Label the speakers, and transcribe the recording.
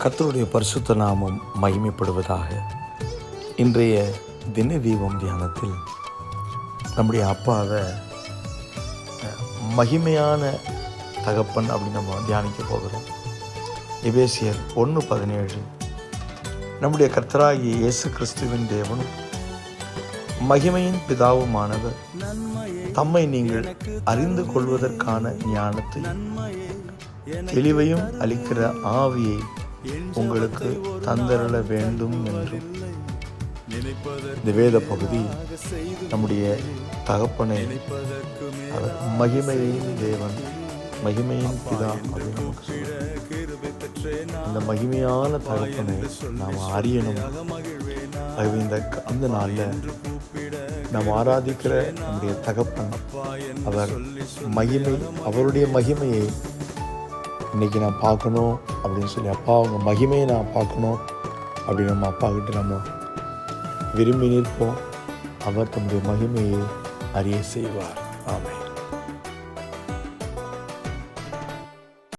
Speaker 1: கத்தருடைய பரிசுத்த நாமம் மகிமைப்படுவதாக இன்றைய தின தீபம் தியானத்தில் நம்முடைய அப்பாவை மகிமையான தகப்பன் அப்படின்னு நம்ம தியானிக்க போகிறோம். எபேசியர் ஒன்று பதினேழு. நம்முடைய கர்த்தராகிய இயேசு கிறிஸ்துவின் தேவனும் மகிமையின் பிதாவுமானவர் தம்மை நீங்கள் அறிந்து கொள்வதற்கான ஞானத்தை தெளிவையும் அளிக்கிற ஆவியை உங்களுக்கு தந்தருள வேண்டும் என்றும் இந்த வேத பகுதி நம்முடைய தகப்பனை அவர் மகிமையின் தேவன் மகிமையின் பிதா. இந்த மகிமையான தகப்பனை நாம் அறியணும். ஆகவே இந்த அந்த நாளில் நாம் ஆராதிக்கிற நம்முடைய தகப்பன் அவர் மகிமை அவருடைய மகிமையை இன்னைக்கு நான் பார்க்கணும். அப்படின்னு சொல்லி அப்பா அவங்க மகிமையை நான் பார்க்கணும் அப்படின்னு நம்ம அப்பா கிட்ட நம்ம விரும்பி நிற்போம் அவர் தம்முடைய மகிமையை அறிய செய்வார். ஆமை